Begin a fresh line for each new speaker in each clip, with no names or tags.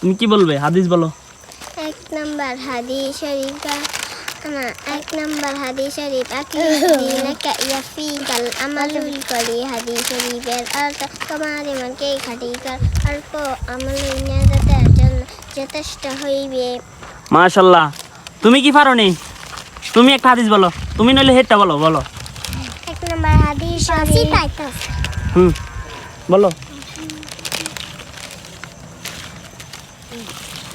তুমি কি বলবে? হাদিস বলো।
এক নাম্বার হাদিস শরীফ এক নাম্বার হাদিস শরীফ আকিল দিনাকা ইয়াফিকাল আমালুল করি হাদিস শরীফের অর্থ তোমার ইমানকে খাটি কর অল্প আমল নিয়াজতের জন্য যথেষ্ট হইবে।
মাশাল্লাহ। তুমি কি পারো নি তুমি একটা হাদিস বলো। তুমি নইলে হেডটা বলো বলো।
এক নাম্বার হাদিস শরীফ
হুম। বলো।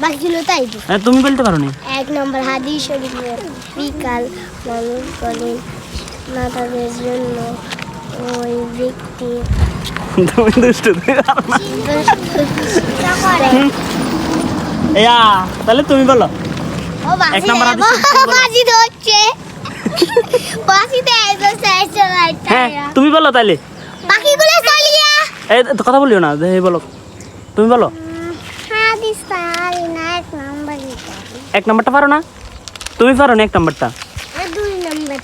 বাকিগুলো তাই
হ্যাঁ তুমি বলতে পারো নি
এক নম্বর হাদিস শরীফের বিকাল মানুষ বলেন না তাদের জন্য ওই ব্যক্তি
তুমি দুষ্ট ইয়া তাহলে তুমি বলো। এক নম্বর হাদিস তুমি বলো।
বাজি ধরছে। বাজিতে
হ্যাঁ তুমি বলো তাহলে।
বাকিগুলো চলিয়া
এই কথা বলিও না বলো। তুমি বলো।
এক নম্বর
এক নাম্বারটা পারো না? তুমি পারো না এক নাম্বারটা।
দুই নম্বর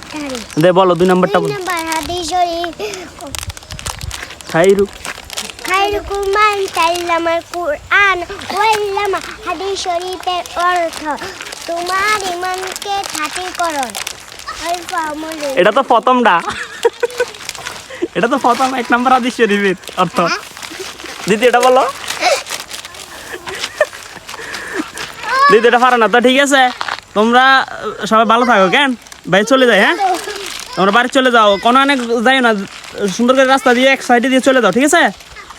দে বলো দুই নাম্বারটা বলো। খাইরু।
খায়রুকুম তাল্লামাল কুরআন ওয়াল্লামা হাদিস শরীফের অর্থ তোমার ইমানকে খাঁটি করো। অল্প আমলে।
এটা তো প্রথমটা। এটা তো প্রথম এক নাম্বার হাদিস শরীফের অর্থ। দিদি এটা বলো। দিদি এটা পারো না তো ঠিক আছে। তোমরা সবাই ভালো থাকো কেন? ভাই চলে যাই হ্যাঁ? তোমরা বাড়ি চলে যাও। কোনো অনেক যাই না সুন্দর করে রাস্তা দিয়ে এক সাইডে দিয়ে চলে যাও ঠিক আছে?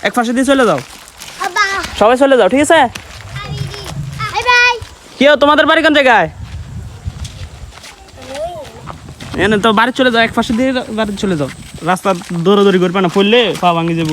এক পাশে দিয়ে চলে যাও। সবাই চলে যাও ঠিক আছে?
Bye bye.
কি হো, তোমাদের বাড়ি কোন জায়গায়? এনে তো বাড়ি চলে যাও এক পাশে দিয়ে বাড়ি চলে যাও। রাস্তা দৌড়াদৌড়ি করবে না পড়লে পা ভাঙি যাব।